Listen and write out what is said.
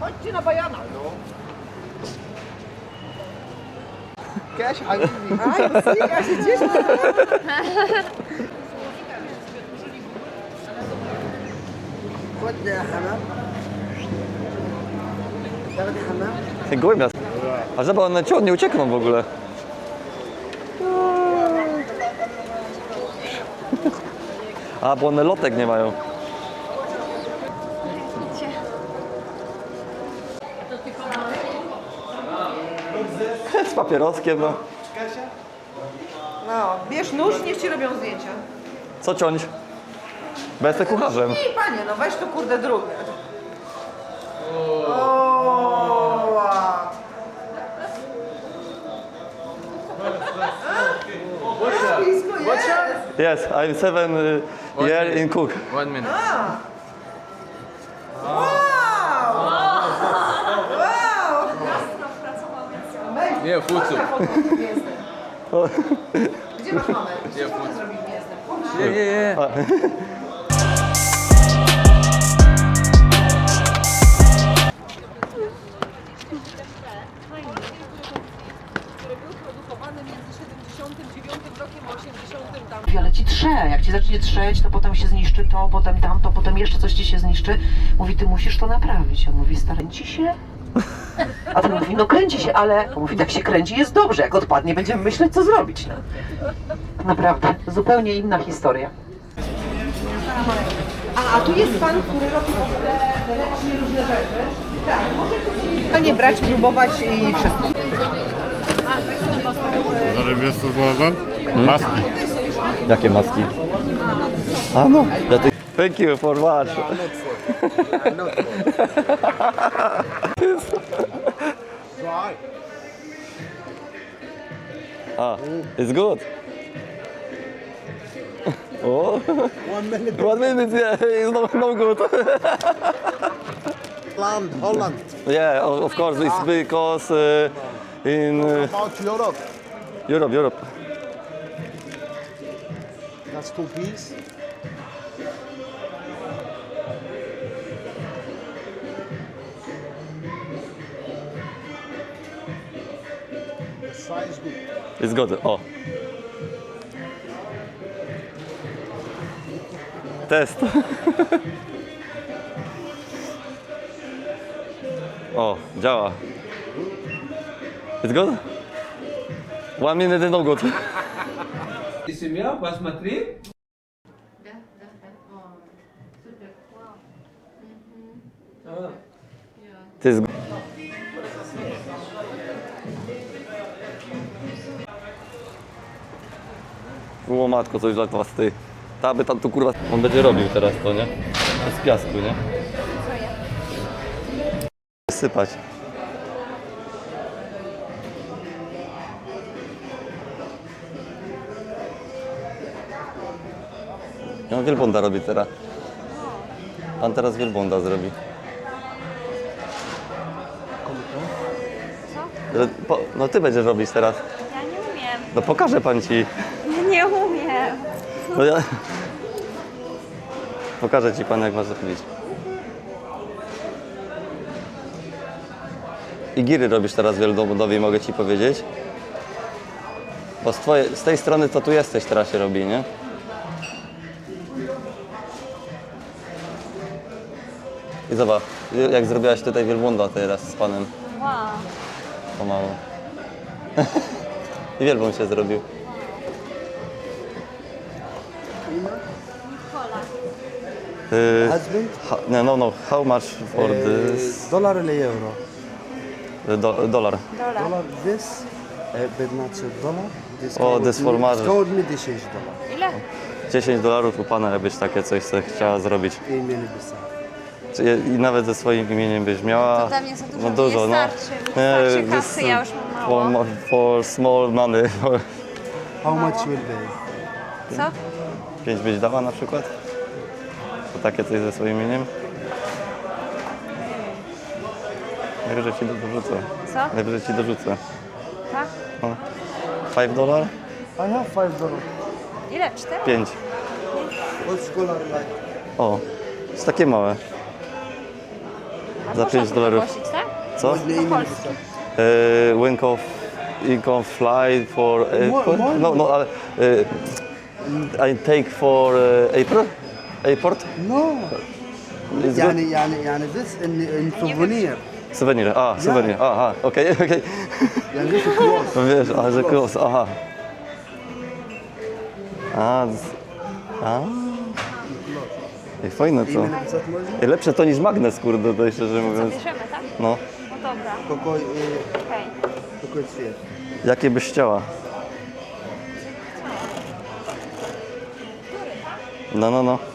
Chodźcie na bajana. Cash حبيبي A, ja się- ja się cieszę. خد حمام تاخدي حمام Ty gołębia. A żeby one ci nie uciekną w ogóle. A, bo one lotek nie mają. Z papieroskiem, no. No, bierz nóż, niech ci robią zdjęcia. Co ciąć? Bo jestem kucharzem. I panie, no weź to kurde drugie. Blisko jest. Yes, I'm seven uh, year in cook. One minute. Nie, fucu. Gdzie masz mamę? Gdzie mamę zrobić mięsem? Nie, nie, nie. Ale ci trze, jak ci zacznie trzeć, to potem się zniszczy to, potem tamto, potem jeszcze coś ci się zniszczy. Mówi, ty musisz to naprawić. On mówi, staręci się? A ten mówi, no kręci się, ale... On mówi, jak się kręci jest dobrze, jak odpadnie będziemy myśleć, co zrobić. No. Naprawdę, zupełnie inna historia. A, a tu jest pan, który robi różne rzeczy. Tak, może A nie brać, próbować i wszystko. Ale wiesz co znalazłem? Maski. Jakie maski? A no. Ty... Thank you for watch. ah, it's good. Oh, One minute. one minute, yeah, it's no, no good. Holland, Holland. yeah, of of course, it's because uh, in uh, About Europe. Europe, Europe. That's two piece. The size good. It's good. O. Test. O, działa. It's good? One minute and no good. Семья, посмотри. Да, да, да. О, супер. Вау. O matko, coś dla was ty. Ta by tam tu kurwa... On będzie robił teraz to, nie? Z piasku, nie? Sypać. No wielbłąda robi teraz. Pan teraz wielbłąda zrobi. No, po, no ty będziesz robić teraz. Ja nie umiem. No pokażę pan ci. Umiem. No ja... Pokażę ci pan jak masz zrobić. I giry robisz teraz wieldobudowi, mogę ci powiedzieć. Bo z, twoje, z tej strony to tu jesteś teraz się robi, nie? I zobacz, jak zrobiłaś tutaj wielbłąda teraz z panem Wow. pomału. I wielbłąd się zrobił. Uh, Husband? Ha, no, no, no. How much for yy, this? Dolar ile euro? Yy, do, dolar. Dolar. Dolar this e, znaczy dolar. O, koło- this for marriage. Koło mi 10 dolarów. Ile? 10 dolarów u pana, jakbyś takie coś chciała zrobić. I mielibyśmy. I nawet ze swoim imieniem byś miała. To dla mnie no dużo, nie no. starczy. Starczy kasy, ja już mam mało. For, for small money. How much will be? Co? 5 byś dała na przykład? To takie coś ze swoim imieniem? Najwyżej ci dorzucę. Co? Najwyżej ci dorzucę. Tak? 5 dolar? I have 5 dolar. Ile? Cztery? 5. What's color like? O, jest takie małe. Za 5 dolarów. Tak? Co? E, Wink of Income fly for airport? No, no, ale e, i take for uh, April? Airport? No. It's يعني good? يعني يعني this in in souvenir. Souvenir, ah, a, souvenir, aha, okej, okay, okej. يعني this is close. No Wiesz, a, że close, aha. A, z- a. Ah, Ej, fajne co. من lepsze to niż magnes, kurde, to szczerze mówiąc. Bierzemy, tak? No. No dobra, Kokoi y, okej. kokoi sphere. Jakie byś chciała? No, no, no.